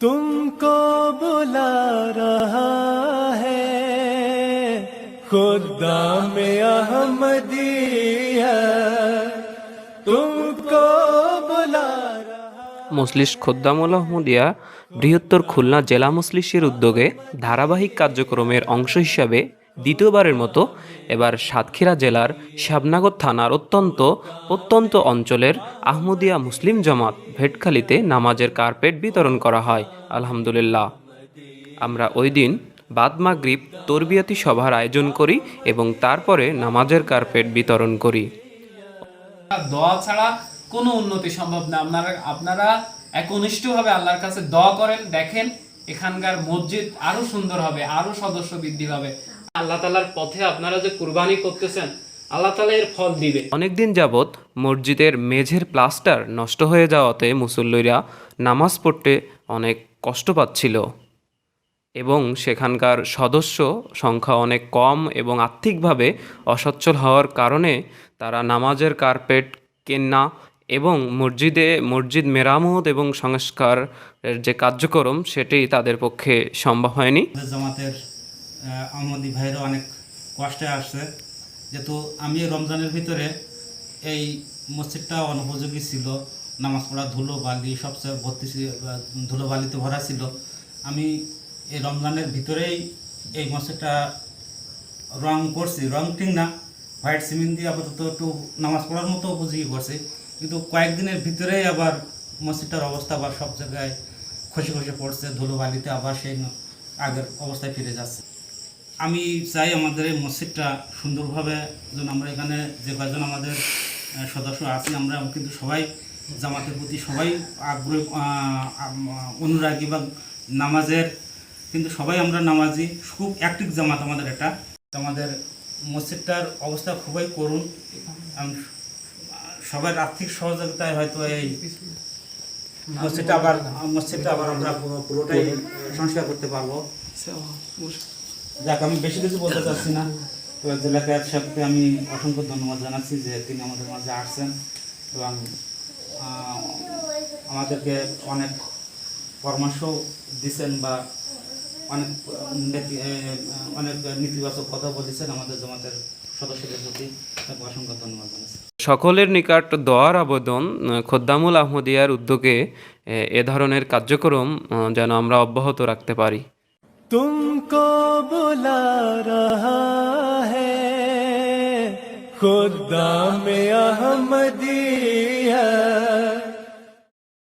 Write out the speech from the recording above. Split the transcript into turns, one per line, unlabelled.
तुमको बुला रहा है खुदा में अहमदिया तुमको बुला रहा
মজলিস খোদ্দামুল আহমদিয়া বৃহত্তর খুলনা জেলা মজলিসের উদ্যোগে ধারাবাহিক কার্যক্রমের অংশ হিসাবে দ্বিতীয়বারের মতো এবার সাতক্ষীরা জেলার শাবনাগর থানার অত্যন্ত প্রত্যন্ত অঞ্চলের আহমদিয়া মুসলিম জামাত ভেটখালিতে নামাজের কার্পেট বিতরণ করা হয়, আলহামদুলিল্লাহ। আমরা ওই দিন বাদ মাগরিব তরবিয়াতি সভার আয়োজন করি এবং তারপরে নামাজের কার্পেট বিতরণ করি।
দোয়া ছাড়া কোনো উন্নতি সম্ভব না। আপনারা আপনারা একনিষ্ঠভাবে আল্লাহর কাছে দোয়া করেন, দেখেন এখানকার মসজিদ আরও সুন্দর হবে, আরও সদস্য বৃদ্ধি পাবে। আল্লাহ তালার পথে আপনারা যে কুরবানি করতেছেন আল্লাহ তালা এর ফল দিবে।
অনেকদিন যাবৎ মসজিদের মেঝের প্লাস্টার নষ্ট হয়ে যাওয়াতে মুসল্লিরা নামাজ পড়তে অনেক কষ্ট পাচ্ছিল এবং সেখানকার সদস্য সংখ্যা অনেক কম এবং আর্থিকভাবে অসচ্ছল হওয়ার কারণে তারা নামাজের কার্পেট কেনা এবং মসজিদে মসজিদ মেরামত এবং সংস্কারের যে কার্যক্রম সেটি তাদের পক্ষে সম্ভব হয়নি।
জামাতের আহমদি ভাইরা অনেক কষ্টে আসছে। যেহেতু আমি রমজানের ভিতরে এই মসজিদটা অনুপযোগী ছিল, নামাজ পড়া ধুলো বালি সবচেয়ে ভর্তি ধুলো বালিতে ভরা ছিল। আমি এই রমজানের ভিতরেই এই মসজিদটা রং করছি। রং ঠিক না, হোয়াইট সিমেন্ট দিয়ে আপাতত একটু নামাজ পড়ার মতো উপযোগী করছি। কিন্তু কয়েকদিনের ভিতরেই আবার মসজিদটার অবস্থা আবার সব জায়গায় খসে খসে পড়ছে ধুলো বালিতে আবার সেই আগের অবস্থায় ফিরে যাচ্ছে। আমি চাই আমাদের এই মসজিদটা সুন্দরভাবে যেন আমরা এখানে যে কয়েকজন আমাদের সদস্য আছি আমরা কিন্তু সবাই জামাতের প্রতি সবাই আগ্রহ অনুরাগী বা নামাজের কিন্তু সবাই আমরা নামাজি, খুব অ্যাক্টিভ জামাত আমাদের এটা আমাদের মসজিদটার অবস্থা খুবই এবং সবার আর্থিক সহযোগিতায় হয়তো এই মসজিদটা আবার মসজিদটা আবার আমরা পুরো- পুরোটাই সংস্কার করতে পারব। যাক, আমি বেশি কিছু বলতে চাচ্ছি না। তো জেলা ক্যাব সাহেবকে আমি অসংখ্য ধন্যবাদ জানাচ্ছি যে তিনি আমাদের মাঝে আসছেন এবং আমাদেরকে অনেক পরামর্শ দিচ্ছেন বা অনেক অনেক নেতিবাচক কথা বলেছেন আমাদের জমাতের সদস্যদের প্রতি। অসংখ্য ধন্যবাদ জানাচ্ছি।
সকলের নিকট দোয়ার আবেদন, খোদ্দামুল আহমদিয়ার উদ্যোগে, এ ধরনের কার্যক্রম যেন আমরা অব্যাহত রাখতে পারি।
तुमको बुला रहा है। खुदा में अहमदिया